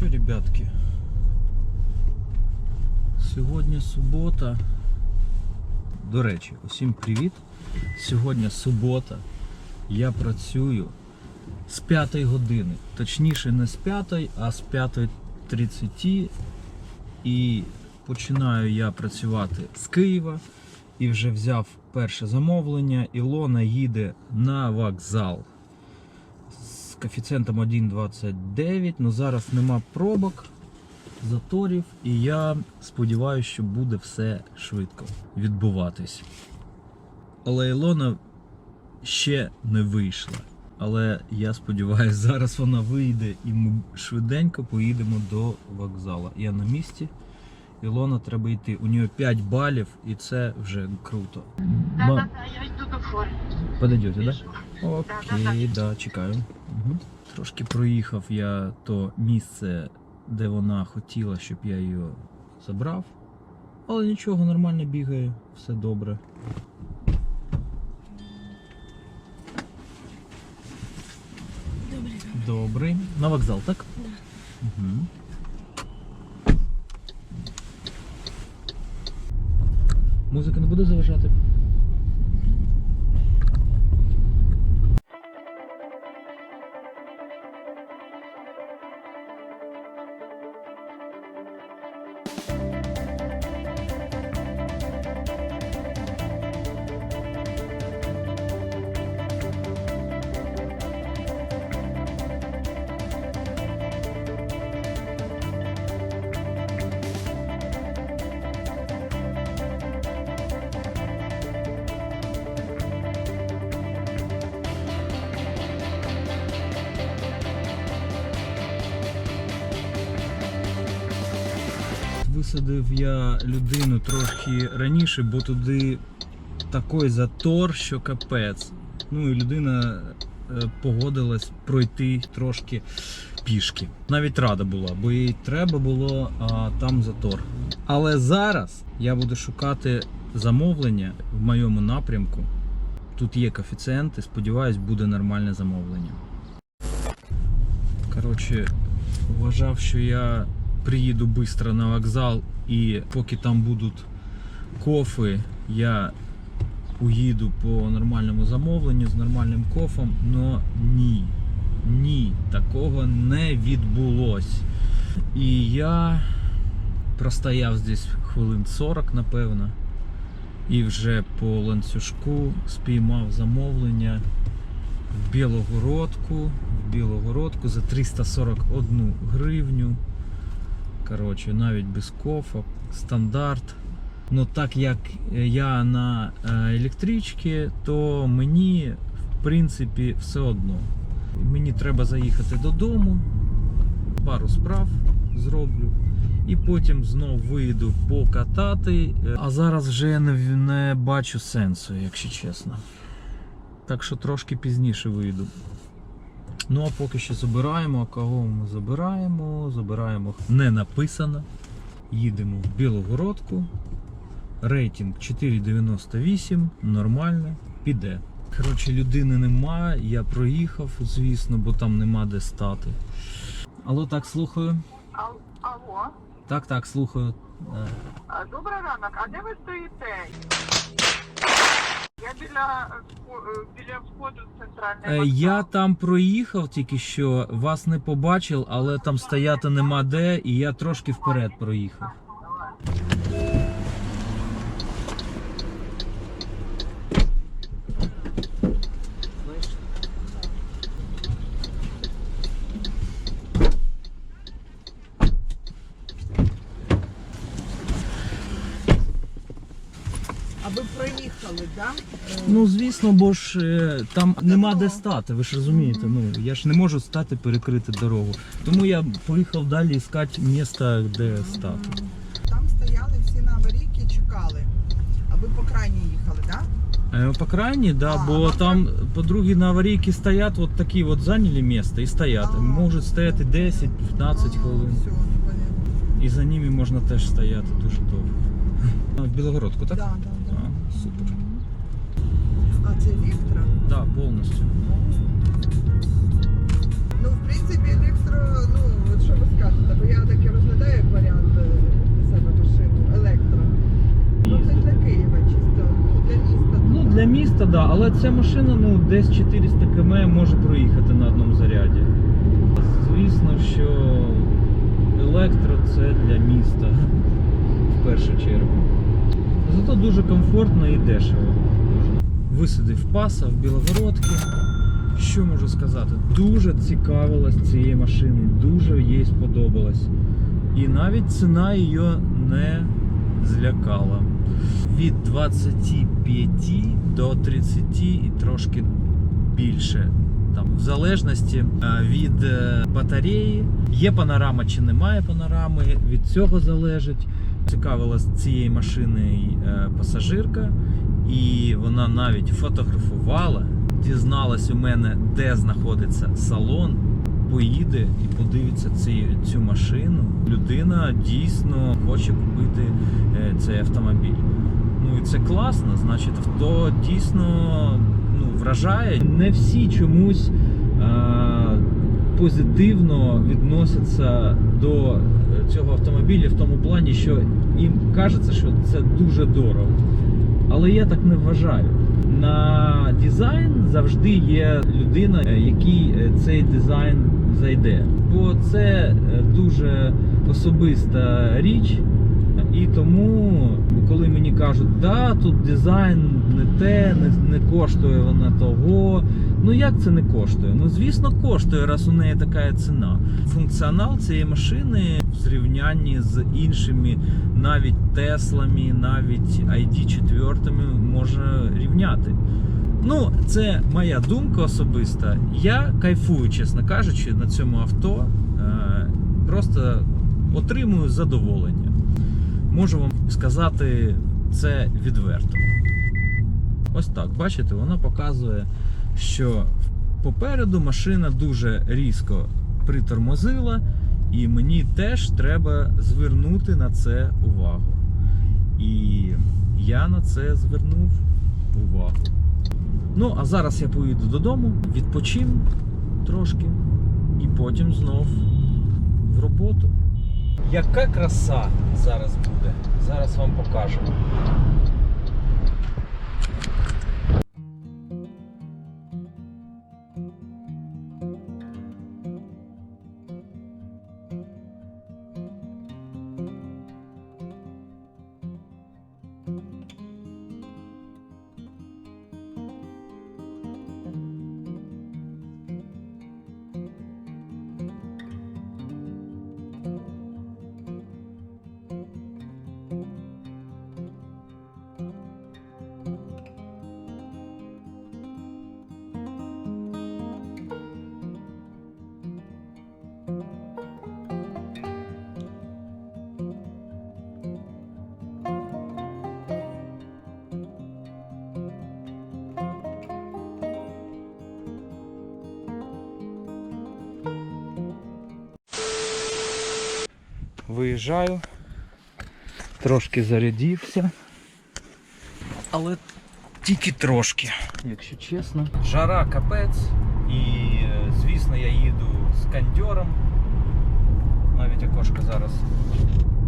що, ребятки? Сьогодні субота. До речі, усім привіт. Сьогодні субота. Я працюю з 5 години. Точніше, не з 5, а з 5.30. І починаю я працювати з Києва. І вже взяв перше замовлення. Ілона їде на вокзал коефіцієнтом 1,29, але зараз нема пробок, заторів, і я сподіваюся, що буде все швидко відбуватись. Але Ілона ще не вийшла. Але я сподіваюся, зараз вона вийде і ми швиденько поїдемо до вокзалу. Я на місці. Ілона треба йти. У нього 5 балів, і це вже круто. Да, да, да, я йду до форми. Подойдете, да? Да, Окей, да, чекаю. Угу. Трошки проїхав я то місце, де вона хотіла, щоб я її забрав. Але нічого, нормально бігає, все добре. Добрий Добрий. На вокзал, так? Да. Угу. Музика не буде заважати? Висадив я людину трохи раніше, бо туди такий затор, що капець. Ну і людина е, погодилась пройти трошки пішки. Навіть рада була, бо їй треба було, а там затор. Але зараз я буду шукати замовлення в моєму напрямку. Тут є коефіцієнти, сподіваюсь, буде нормальне замовлення. Коротше, вважав, що я приїду швидко на вокзал і поки там будуть кофи, я уїду по нормальному замовленню з нормальним кофом. Но ні, ні, такого не відбулось. І я простояв здесь хвилин 40, напевно. І вже по ланцюжку спіймав замовлення в Білогородку, в Білогородку за 341 гривню. Коротше, навіть без кофа, стандарт. Ну так як я на е, електричці, то мені в принципі все одно. Мені треба заїхати додому, пару справ зроблю. І потім знов вийду покатати. А зараз вже не, не бачу сенсу, якщо чесно. Так що трошки пізніше вийду. Ну а поки що забираємо. Кого ми забираємо? Забираємо не написано. Їдемо в Білогородку. Рейтинг 4,98. Нормально, піде. Коротше, людини нема, я проїхав, звісно, бо там нема де стати. Алло, так, слухаю. Ал- Алло, Так, так, слухаю. Е, добрий ранок, а де ви стоїте? Я біля, е, е, біля входу в центральний Е. Я там проїхав тільки що, вас не побачив, але там стояти нема де, і я трошки вперед проїхав. Ну звісно, бо ж е, там нема де стати, ви ж розумієте. Ну я ж не можу стати перекрити дорогу. Тому я поїхав далі іскати місце, де стати. Там стояли всі на аварійки, чекали. А ви по крайній їхали, так? Е, По крайній, да, А, бо а там по-друге на аварійки стоять, от такі от зайняли місце і стоять. А. Можуть стояти 10-15 хвилин. Все, понятно. І за ними можна теж стояти дуже довго. В Білогородку, так? Да, да, да. А, супер. Це електро? Так, да, повністю. Ну, в принципі, електро, ну, от що ви скажете, бо я таке розглядаю варіант е, для себе машину, електро. Ну це для Києва чисто, ну, для міста. Ну, для міста, так, да, але ця машина ну, десь 400 км може проїхати на одному заряді. Звісно, що електро це для міста в першу чергу. Зато дуже комфортно і дешево. Висадив паса в Білогородки. Що можу сказати? Дуже цікавилась цією машиною, дуже їй сподобалось. І навіть ціна її не злякала. Від 25 до 30 і трошки більше. Там, в залежності е, від е, батареї, є панорама чи немає панорами, від цього залежить. Цікавилась цієї машини е, пасажирка, і вона навіть фотографувала, дізналась у мене, де знаходиться салон, поїде і подивиться ці, цю машину. Людина дійсно хоче купити е, цей автомобіль. Ну і це класно, значить, авто дійсно ну, вражає. Не всі чомусь е, позитивно відносяться до цього автомобіля в тому плані, що їм кажеться, що це дуже дорого. Але я так не вважаю. На дизайн завжди є людина, який якій е, цей дизайн зайде. Бо це е, дуже особиста річ. І тому, мені кажуть, да, тут дизайн не те, не, не коштує вона того. Ну як це не коштує? Ну звісно, коштує, раз у неї така ціна. Функціонал цієї машини в зрівнянні з іншими, навіть Теслами, навіть ID4 може рівняти. Ну, це моя думка особиста. Я кайфую, чесно кажучи, на цьому авто. Е, Просто отримую задоволення. Можу вам сказати це відверто. Ось так, бачите, вона показує, що попереду машина дуже різко притормозила, і мені теж треба звернути на це увагу. І я на це звернув увагу. Ну, а зараз я поїду додому, відпочим трошки і потім знов в роботу. Яка краса зараз буде? Зараз вам покажу. Виїжджаю, трошки зарядився, але тільки трошки, якщо чесно. Жара капець, і е, звісно я їду з кондьором. Навіть окошко зараз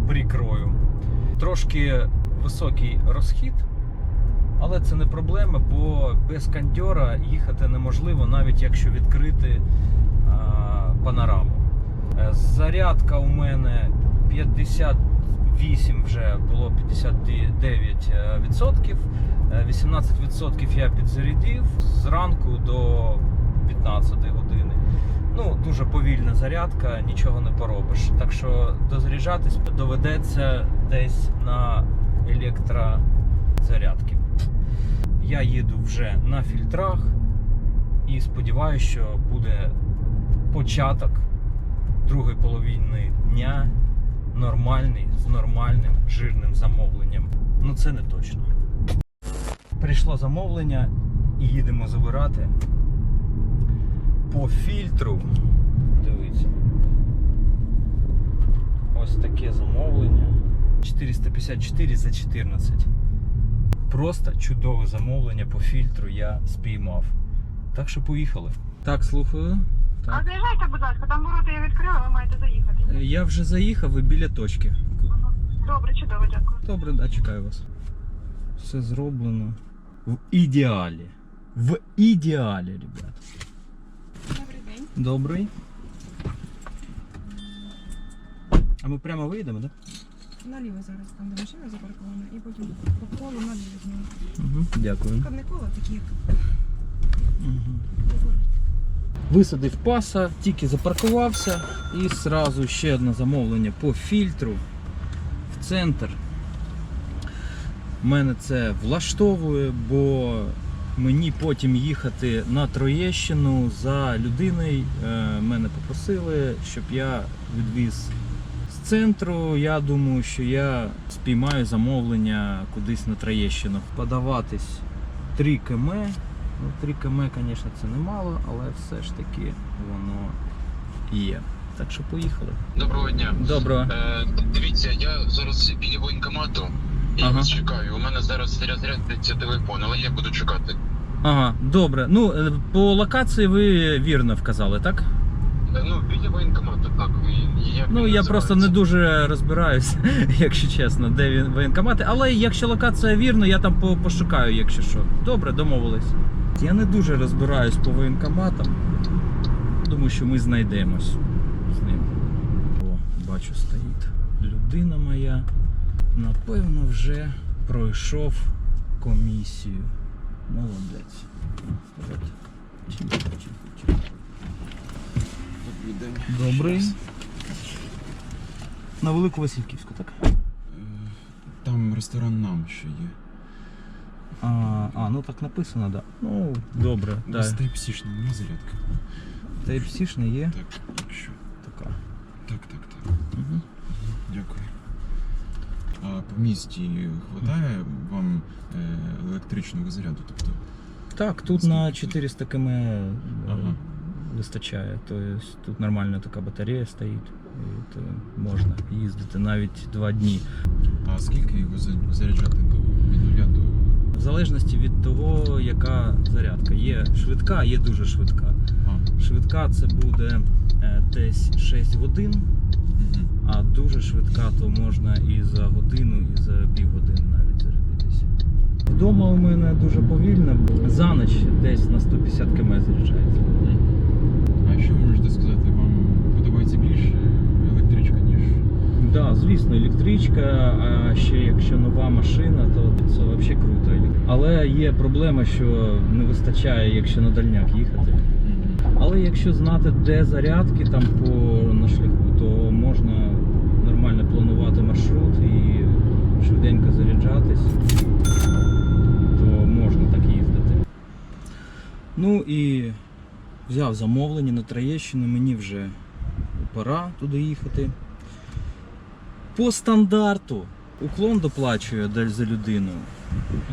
прикрою. Трошки високий розхід, але це не проблема, бо без кондьора їхати неможливо, навіть якщо відкрити а, панораму. Е, Зарядка у мене 58 вже було 59%. Е, 18% я підзарядив зранку до 15 години. Ну, дуже повільна зарядка, нічого не поробиш. Так що дозаряджатись доведеться десь на електрозарядки. Я їду вже на фільтрах і сподіваюся, що буде початок другої половини дня нормальний з нормальним жирним замовленням. Ну це не точно. Прийшло замовлення і їдемо забирати по фільтру. Дивіться. Ось таке замовлення. 454 за 14. Просто чудове замовлення по фільтру я спіймав. Так що поїхали. Так, слухаю. А заїжджайте, будь ласка, там ворота я відкрила, ви маєте заїхати. Е, Я вже заїхав і біля точки. Ага. Добре, чудово, дякую. Добре, да, чекаю вас. Все зроблено в ідеалі. в ідеалі, ребят. Добрий день. Добрий. А ми прямо вийдемо, так? Наліво зараз, там де машина запаркована, і потім по колу наліво знову. Угу. Дякую. Там не коло, такі як Угу. Висадив паса, тільки запаркувався і сразу ще одне замовлення по фільтру в центр. Мене це влаштовує, бо мені потім їхати на Троєщину за людиною. Е, Мене попросили, щоб я відвіз з центру. Я думаю, що я спіймаю замовлення кудись на Троєщину. Подаватись 3 км. Ну, 3 км, звісно, це немало, але все ж таки воно є. Так що поїхали. Доброго дня. Доброго. Е, дивіться, я зараз біля воєнкомату і Ага. вас чекаю. У мене зараз розрядиться телефон, але я буду чекати. Ага, добре. Ну, е, по локації ви вірно вказали, так? Е, Ну, біля воєнкомату, так. Як Ну, я просто не дуже розбираюсь, якщо чесно, де він воєнкомати. Але якщо локація вірна, я там пошукаю, якщо що. Добре, домовились. Я не дуже розбираюсь по воєнкоматам. Думаю, що ми знайдемось з ним. О, бачу, стоїть людина моя. Напевно, вже пройшов комісію. Молодець. Добрий. На Велику Васильківську, так? Е, Там ресторан нам ще є. А, а, ну так написано, да. Ну, добре, У да. нас Type-C нема зарядки. Type-C є Так, якщо. така. Так, так, так. Угу. Дякую. А по місті хватає вам е, електричного заряду? Тобто, Так, тут на 400 км е, Ага. вистачає. Тобто тут нормальна така батарея стоїть. І то можна їздити навіть два дні. а скільки його за- заряджати до від нуля до. В залежності від того, яка зарядка. Є швидка, є дуже швидка. А, Швидка це буде е, десь 6 годин, угу. а дуже швидка, то можна і за годину, і за півгодини навіть зарядитися. Вдома у мене дуже повільно, за ніч десь на 150 км заряджається. А що ви можете сказати? Вам подобається більше да, звісно, електричка, а ще якщо нова машина, то це взагалі круто. Але є проблема, що не вистачає, якщо на дальняк їхати. Але якщо знати, де зарядки там по на шляху, то можна нормально планувати маршрут і швиденько заряджатись, то можна так їздити. Ну і взяв замовлення на Троєщину, мені вже пора туди їхати. По стандарту уклон доплачує за людину.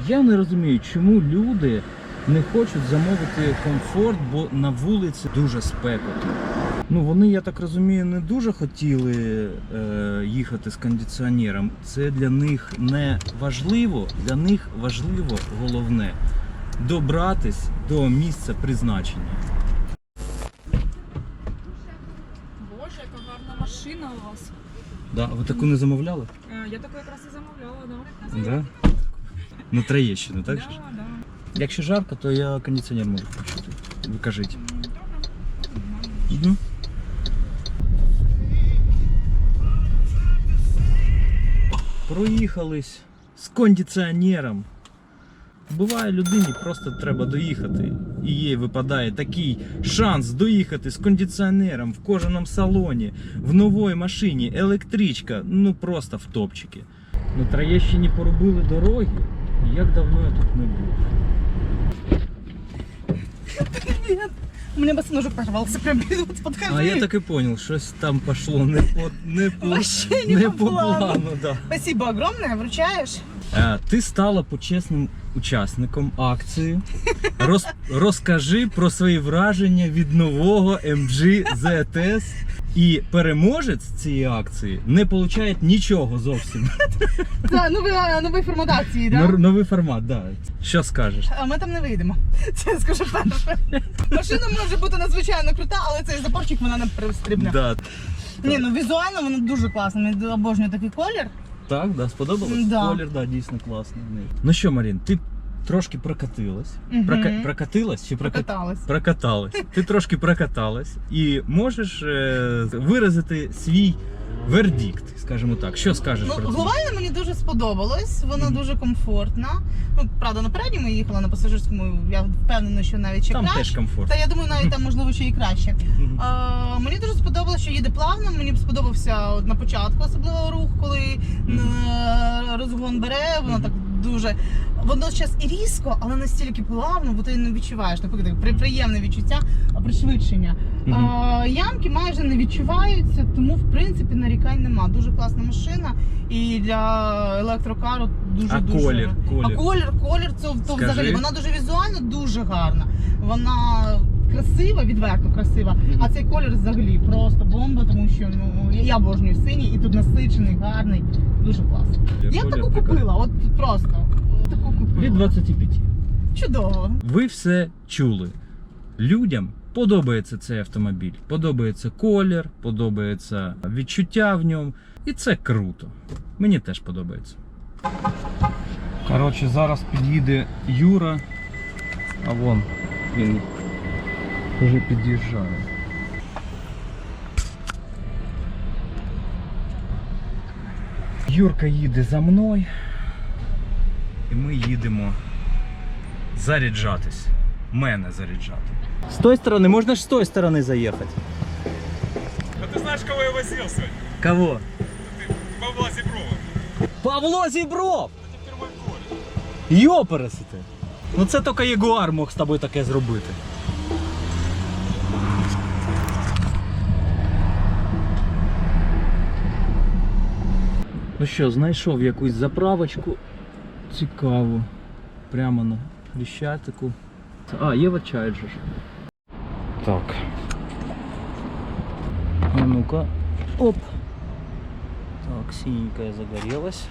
Я не розумію, чому люди не хочуть замовити комфорт, бо на вулиці дуже спекотно. Ну вони, я так розумію, не дуже хотіли е, їхати з кондиціонером. Це для них не важливо, для них важливо головне добратись до місця призначення. Боже, яка гарна машина у вас. Да, ви таку не замовляли? Е, Я таку якраз і замовляла, да. Да? На Троєщину, так? же ж? Да, да. Якщо жарко, то я кондиціонер можу включити. Ви кажіть. М, Добре. Нормально. Угу. Проїхались з кондиціонером. Буває людині просто треба доїхати. І їй випадає такий шанс доїхати з кондиціонером в кожаному салоні, в новій машині, електричка, ну просто в топчики. На Троєщині поробили дороги. Як давно я тут не був. У меня босоножек порвался прям перед подхожу. А я так і понял, щось там пошло не по, не по, Вообще не по плану. да. Спасибо огромное, вручаешь? Е, Ти стала почесним учасником акції. Роз, розкажи про свої враження від нового MG ZS. І переможець цієї акції не отримує нічого зовсім. Да, новий, новий формат акції, да? Новий формат, да. Що скажеш? А ми там не вийдемо. Це скажу перше. Машина може бути надзвичайно крута, але цей запорчик вона не пристрібне. Да. Ні, ну візуально вона дуже класна. Мені обожнюю такий колір. Так, да, сподобалось? Да. Колір, да, дійсно класний. Ну що, Марін, ти трошки прокатилась. Мгм. Прока- прокатилась чи прокат- Прокаталась. Прокаталась. Ти трошки прокаталась і можеш е, виразити свій вердикт, скажімо так. Що скажеш Ну, про це? глобально мені дуже сподобалось, вона Мгм. дуже комфортна. Ну, правда, на передньому їхала, на пасажирському, я впевнена, що навіть ще Там краще. теж комфортно. Та я думаю, навіть там можливо ще і краще. Мгм. А, мені дуже сподобалося, що їде плавно. Мені б сподобався от на початку особливо рух, коли Мгм. е, розгон бере, воно Мгм. так дуже. Водночас і різко, але настільки плавно, бо ти не відчуваєш. Наприклад, приємне відчуття пришвидшення. А, ямки майже не відчуваються, тому в принципі нарікань нема. Дуже класна машина. І для електрокару дуже А дуже колір, колір? а колір, колір це то Скажи. взагалі вона дуже візуально дуже гарна. Вона красива, відверто красива. Мгм. А цей колір взагалі просто бомба, тому що ну я обожнюю синій і тут насичений, гарний, дуже класно. Я Колір таку прикольний. купила, от просто таку купила. Від 25. Чудово. Ви все чули. Людям подобається цей автомобіль. Подобається колір, подобається відчуття в ньому. І це круто. Мені теж подобається. Коротше, зараз під'їде Юра. А вон він вже під'їжджає. Юрка їде за мною. І ми їдемо заряджатись. Мене заряджати. З тої сторони, можна ж з тої сторони заїхати. А ты знаешь, кого я возил сегодня? Кого? Павла Зеброва. Павло Зібров! Йопересити! Ну це тільки Ягуар мог з тобою таке зробити. Ну що, знайшов якусь заправочку цікаву. Прямо на Хрещатику. А, Єва Чайджер. Так. А ну-ка. Оп. Так, синенькая загорелась.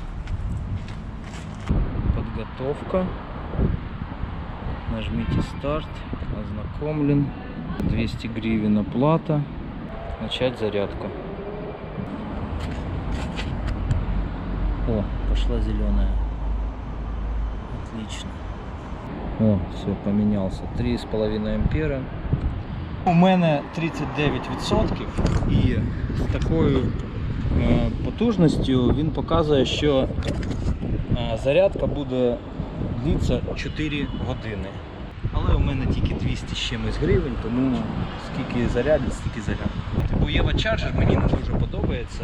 Подготовка. Нажмите старт. Ознакомлен. 200 гривен оплата. Начать зарядку. О, пошла зеленая. Отлично. О, все, поменялся. 3,5 ампера. У мене 39% і з такою е, потужністю він показує, що е, зарядка буде длитися 4 години. Але у мене тільки 200 з чимось гривень, тому скільки зарядить, стільки зарядить. Типу Єва Charger мені не дуже подобається.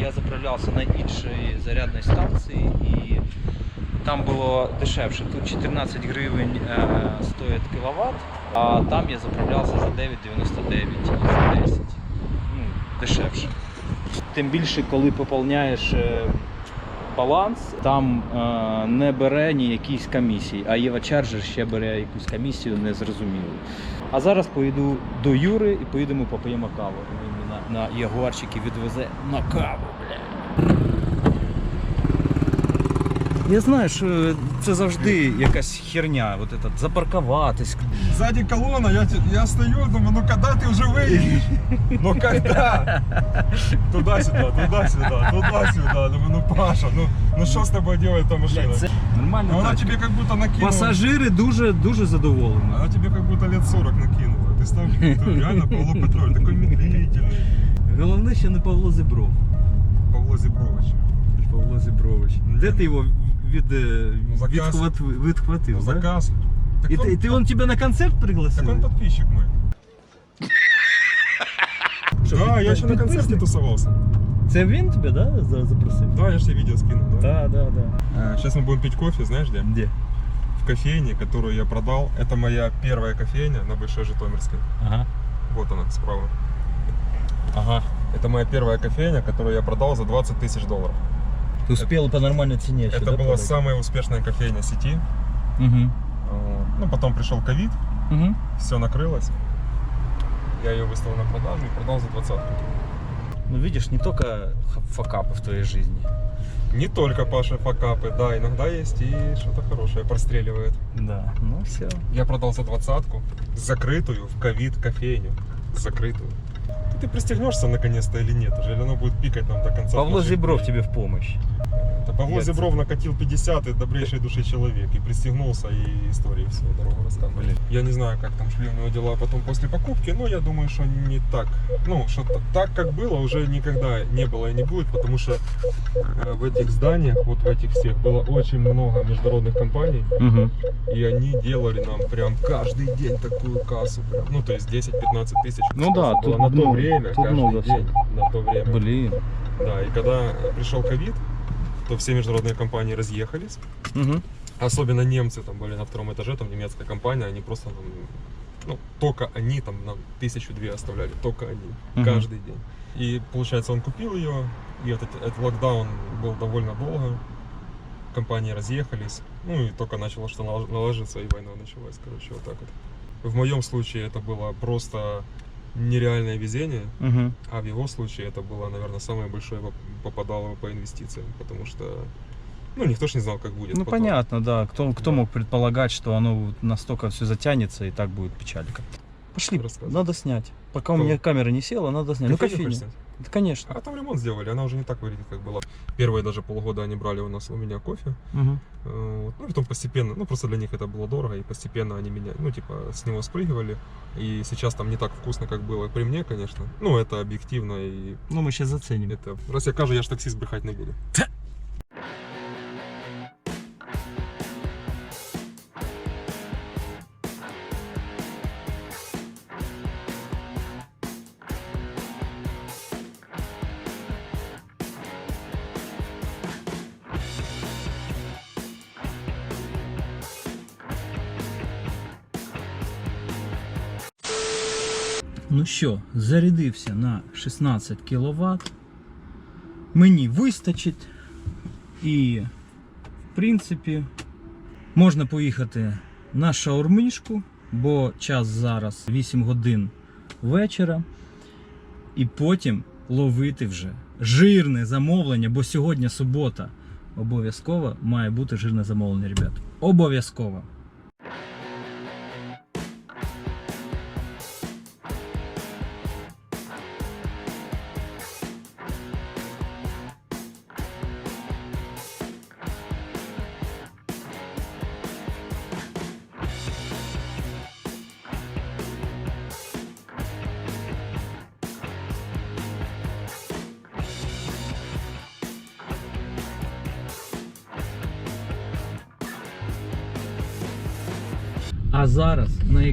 Я заправлявся на іншій зарядній станції і там було дешевше. Тут 14 гривень е, стоїть кіловат, а там я заправлявся за 9,99 за 10. Ну, дешевше. Тим більше, коли поповняєш е, баланс, там е, не бере ні якісь комісії, а Єва Charger ще бере якусь комісію незрозумілу. А зараз поїду до Юри і поїдемо попоїмо каву. Він на, на Ягуарчики відвезе на каву, бля. Я знаю, що це завжди якась херня, от этот, запаркуватись. Сзади колонна, я, те- я стою, думаю, ну когда ты уже выедешь? Ну когда? Туда-сюда, туда-сюда, туда-сюда. Думаю, ну Паша, ну, ну что с тобой делает эта машина? Це нормально. Ну, Она так. тебе как будто накинула. Пасажири дуже дуже задоволені. Она тебе как будто лет 40 накинула. Ты ставишь, ты реально Павло Петрович, такой медлительный. Головне, що не Павло Зебров. Павло Зебрович. Павло Зебрович. Де ти його від, е, Ну, заказ. відхват- відхватив? Ну, да? заказ. Так І, он- ти, і ти он тебе на концерт пригласив? Так он подписчик мой. Да, я еще на концерте тусовался. Це він тебе, да, за- запросив? Да, я же тебе видео скинул. Да? Да, да, да. Сейчас мы будем пить кофе, знаешь где? Де? В кофейне, которую я продал. Это моя первая кофейня на Большой Житомирской. Ага. Вот она справа. Ага. Это моя первая кофейня, которую я продал за 20 тысяч долларов. Ти успел по нормальной цене еще, Это да, была продать? самая успешная кофейня сети. Угу. Ну, потом пришел ковид, Угу. все накрылось. Я ее выставил на продажу и продал за двадцатку. Ну видишь, не только факапы в твоей жизни. Не только Паша факапы, да, иногда есть и что-то хорошее простреливает. Да. Ну все. Я продал за двадцатку закрытую в ковид кофейню. Закрытую. Ты, пристегнешься наконец-то или нет уже? Или оно будет пикать нам до конца? Павло Зебров тебе в помощь. Это. Павло Як це? Зебров накатил 50 и добрейшей души человек. И пристегнулся, и истории все дорогу рассказывали. Я не знаю, как там шли у него дела потом после покупки, но я думаю, что не так. Ну, что так, как было, уже никогда не было и не будет, потому что в этих зданиях, вот в этих всех, было очень много международных компаний, Угу. и они делали нам прям каждый день такую кассу. Прям. Ну, то есть 10-15 тысяч. Ну да, было тут на то много- время, тут каждый много день, на то время. Блін. Да, и когда пришел ковид, то все международные компании разъехались. Угу. Особенно немцы там были на втором этаже, там немецкая компания, они просто там, ну, только они там нам тысячу две оставляли, только они, Мгм. каждый день. И получается, он купил ее, и этот, этот локдаун был довольно долго, компании разъехались, ну и только начало что налож- наложиться, и война началась, короче, вот так вот. В моем случае это было просто нереальное везение, Угу. а в его случае это было, наверное, самое большое поп- попадало по инвестициям, потому что, ну, никто ж не знал, как будет. Ну потом. понятно, да. Кто, кто Да. мог предполагать, что оно вот настолько все затянется и так будет печалька. Пошли, Рассказывай. надо снять. Пока у Что? меня камера не села, надо снять. Ну Кофейню кофейню. хочешь снять? Да, конечно. А там ремонт сделали, она уже не так выглядит, как была. Первые даже полгода они брали у нас у меня кофе. Мгм. э, вот. Ну, и потом постепенно, ну, просто для них это было дорого, и постепенно они меня, ну, типа, с него спрыгивали. И сейчас там не так вкусно, как было при мне, конечно. Ну, это объективно, и Ну мы сейчас заценим. это... Раз я кажу, я ж таксист брехать не буду. Що, зарядився на 16 кВт. Мені вистачить. І, в принципі, можна поїхати на шаурмішку, бо час зараз 8 годин вечора. І потім ловити вже жирне замовлення, бо сьогодні субота. Обов'язково має бути жирне замовлення, ребят. Обов'язково.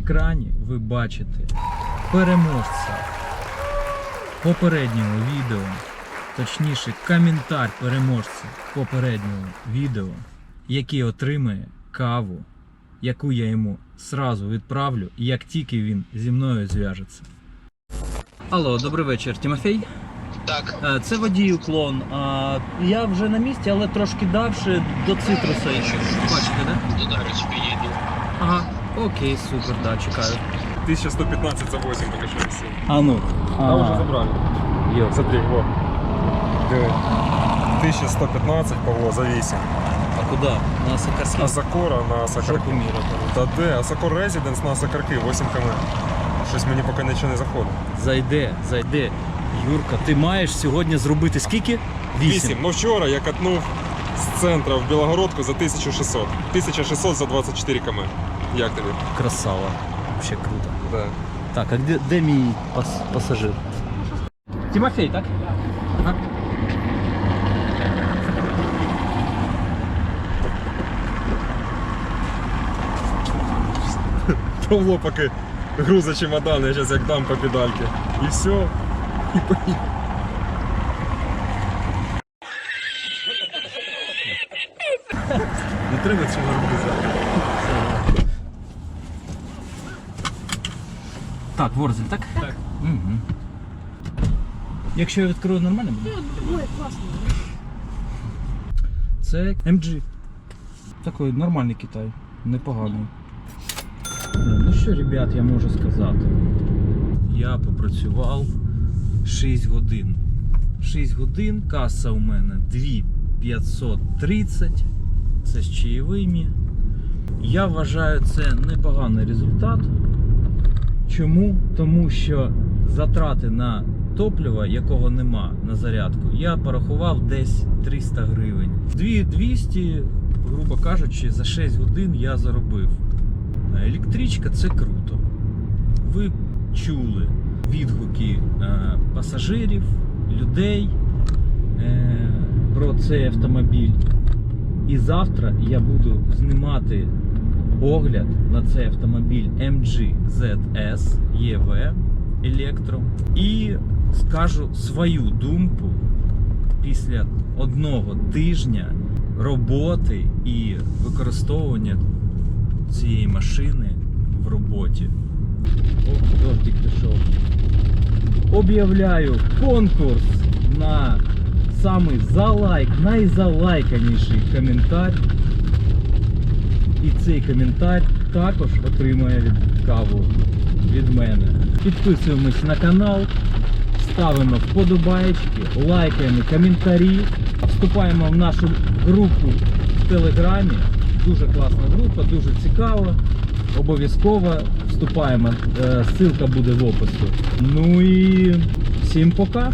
Екрані ви бачите переможця попереднього відео, точніше, коментар переможця попереднього відео, який отримає каву, яку я йому сразу відправлю, як тільки він зі мною зв'яжеться. Алло, добрий вечір, Тимофій. Так, Е, Це водій уклон. Я вже на місці, але трошки давши до цитруса. Бачите, да? до Дарич підійду. Ага. Окей, супер, да, чекаю. 1115 за 8 только что висел. А ну. А уже забрали. Йо. Смотри, вот. Диви. 1115, Павло, за 8. А куди? На Сакарський? Асакора на Сакарки. Міра. Та де? Асакор Резиденс на Сакарки, 8 км. Щось мені поки нічого не заходить. Зайде, зайде. Юрка, ти маєш сьогодні зробити скільки? 8. Ну вчора я катнув з центра в Білогородку за 1600. 1600 за 24 км. Як тобі? Красава. Вообще круто. Да. Так, а де, де мій пас, пасажир? Тимофей, так? Ага. Павло поки груза чемодан, я зараз як дам по педальки. І все. І поїхав. Не треба цього робити. Так, Ворзель, так? Так. Угу. Якщо я відкрию нормально буде? Ой, класно. Це MG. Такий нормальний Китай. Непоганий. Ну що, ребят, я можу сказати. Я попрацював 6 годин. 6 годин, каса у мене 2530. Це з чаєвими. Я вважаю це непоганий результат. Чому? Тому що затрати на топлива, якого нема на зарядку, я порахував десь 300 гривень. 2200, грубо кажучи, за 6 годин я заробив. Електричка це круто. Ви чули відгуки е, пасажирів, людей е, про цей автомобіль. І завтра я буду знімати огляд на цей автомобіль MG ZS EV Electro і скажу свою думку після одного тижня роботи і використовування цієї машини в роботі. Ох, дождик пішов. Об'являю конкурс на самий залайк, найзалайканіший коментар. І цей коментар також отримає від каву від мене. Підписуємось на канал, ставимо вподобаєчки, лайкаємо коментарі, вступаємо в нашу групу в Телеграмі. Дуже класна група, дуже цікава. Обов'язково вступаємо. Е, Ссылка буде в описі. Ну і всім пока.